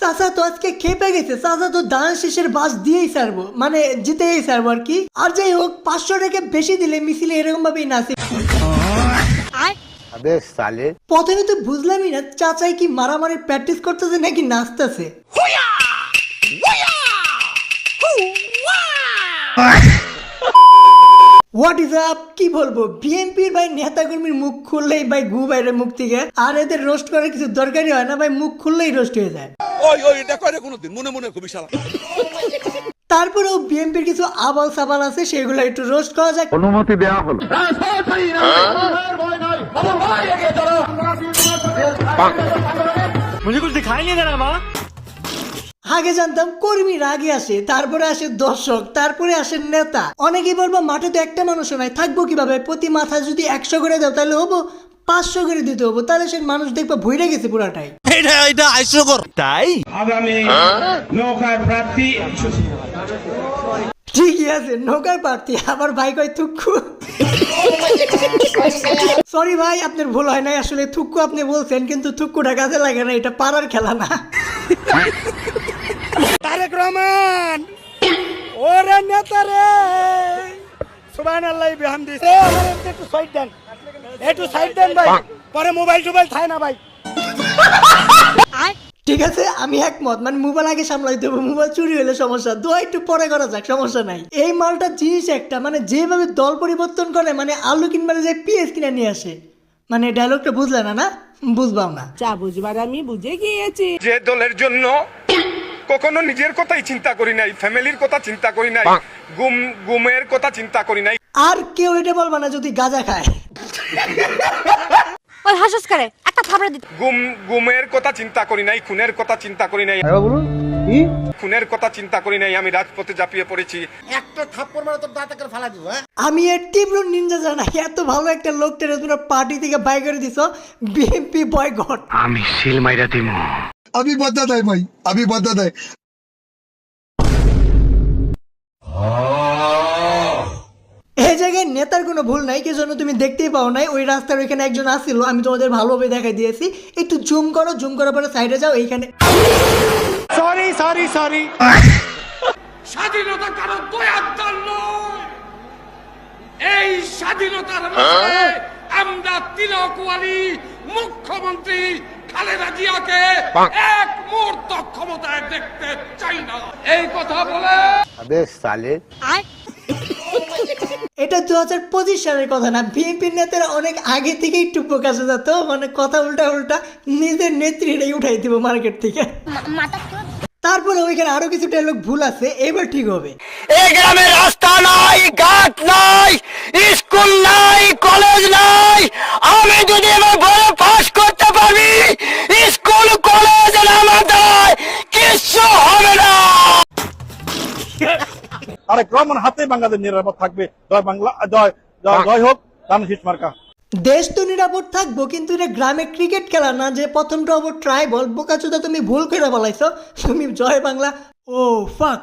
চাচা তো আজকে খেপে গেছে। চাচা তো দান শেষের বাস দিয়েই ছাড়বো। মানে জিতেই ছাড়বো আর কি। আর যাই হোক পাঁচশো টাকা বেশি দিলে মিছিলে এরকম ভাবেই নাচে প্রথমে তো বুঝলামই না চাচাই কি মারামারি প্র্যাকটিস করতেছে নাকি নাচতেছে? হোয়াট ইজ আপ কি বলব? বিএনপির ভাই নেতাকর্মীর মুখ খুললেই ভাই গু বাইরে মুখ থেকে। আর এদের রোস্ট করার কিছু দরকারই হয় না ভাই মুখ খুললেই রোস্ট হয়ে যায়। ওই ওই এটা করে কোনোদিন মনে মনে খুবই শালা। তারপরেও বিএনপির কিছু আবাল সাবাল আছে সেগুলো একটু রোস্ট করা যাক। অনুমতি দেওয়া হলো। আগে জানতাম কর্মীরা আগে আসে তারপরে আসে দর্শক তারপরে আসে নেতা। অনেকেই বলব মাঠে তো একটা মানুষও নাই থাকব কীভাবে? প্রতি মাথা যদি একশো করে দাও তাহলে হব পাঁচশো করে দিতে হব তাহলে সে মানুষ দেখবা ভইরে গেছে পুরাটাই। এটা এটা হাস্যকর। আগামী নৌকার প্রার্থী ঠিকই আছে নৌকার প্রার্থী আবার ভাই কয় থুক্কু। সরি ভাই আপনার ভুল হয় নাই আসলে থুক্কু আপনি বলছেন কিন্তু থুক্কুটা কাজে লাগে না এটা পাড়ার খেলা না। তারেক রহমান, ওরে নেতা রে। সুবহান আল্লাহ বিহামদি একটু সাইড দেন। একটু সাইড দেন ভাই। পরে মোবাইল টোবাইল থাই না ভাই। ঠিক আছে, আমি একমত। মানে মোবাইল আগে সামলাই দেবো মোবাইল চুরি হলে সমস্যা। দোয়া একটু পরে করা যাক, সমস্যা নাই। এই মালটা জিনিস একটা মানে যেভাবে দল পরিবর্তন করে মানে আলু কিনবার যে পিএস কিনে নিয়ে আসে। মানে ডায়লগটা বুঝলে না না? বুঝবাম না। যা বুঝবার আমি বুঝে গিয়েছি। যে দলের জন্য কখনো নিজের কথাই চিন্তা করি নাই ফ্যামিলির কথা চিন্তা করি নাই গুম গুমের কথা চিন্তা করি নাই। আর কেউ এটা বলবা না যদি গাঁজা খায়। গুমের কথা চিন্তা করি নাই খুনের কথা চিন্তা করি নাই। খুনের কথা চিন্তা করি নাই আমি রাজপথে জাপিয়ে পড়েছি। একটা থাপ্পড় মারা তোর দাঁতাকে ফালা দিব হ্যাঁ? আমি এর তীব্র নিন্দা জানাই এত ভালো একটা লোক টেনে তোমরা পার্টি থেকে বাই করে দিছো বিএমপি বয়কট। আমি সিল মাইরা দিমু। আমি ভাই আমি নেতার কোনো ভুল নাই কি জন্য তুমি দেখতেই পাও নাই ওই রাস্তার ওইখানে একজন আসছিল আমি তোমাদের ভালোভাবে দেখাই দিয়েছি। একটু জুম করো জুম করার পরে সাইডে যাও এইখানে সরি সরি সরি স্বাধীনতা কারও দয়াদ্দার নয়। এই স্বাধীনতার মধ্যে আমরা তিলকওয়ালি মুখ্যমন্ত্রী খালেদা জিয়াকে এক মুহূর্ত ক্ষমতায় দেখতে চাই না। এই কথা বলে সালে আয়। এটা দু হাজার পঁচিশ সালের কথা না, বিএনপির নেতারা অনেক আগে থেকে একটু প্রকাশে যেত মানে কথা উল্টা উল্টা নিজের নেত্রীরাই উঠাই দিব মার্কেট থেকে। তারপরে ওইখানে আরও কিছু ডায়লগ ভুল আছে, এবার ঠিক হবে। এই গ্রামে রাস্তা নাই, ঘাট নাই, স্কুল নাই, কলেজ নাই তারেক রহমান হাতে বাংলাদেশ নিরাপদ থাকবে। জয় বাংলা জয় জয় জয় হোক দানশীষ মার্কা। দেশ তো নিরাপদ থাকব কিন্তু এটা গ্রামে ক্রিকেট খেলা না যে প্রথমটা ওভার ট্রাই বল বোকাচোদা তুমি ভুল করে বলাইছো তুমি জয় বাংলা ও ফাক।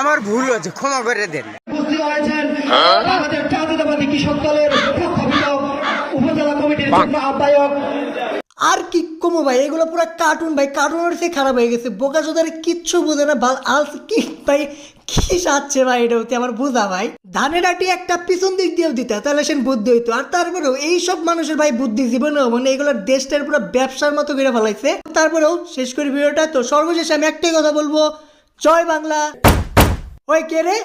আমার ভুল হয়েছে ক্ষমা করে দেন। আমাদের জাতীয়তাবাদী কৃষক দলের উপজেলা কমিটির আহ্বায়ক আর কি কমো ভাই? এগুলো পুরো কার্টুন ভাই। কার্টুনের চেয়ে খারাপ হয়ে গেছে। বোকা চোদারে কিচ্ছু বোঝে না। আলস কি ভাই? কি সাচ্ছে ভাই এটা হতে আমার বোঝা ভাই। ধানের আটি একটা পিছন দিক দিয়েও দিতে তাহলে সে বুদ্ধি হইতো। আর তারপরেও এইসব মানুষের ভাই বুদ্ধি জীবনে মানে এগুলো দেশটার পুরো ব্যবসার মতো করে ফেলাইছে। তারপরেও শেষ করে ভিডিওটা। তো সর্বশেষে আমি একটাই কথা বলব, জয় বাংলা। ওই কে রে?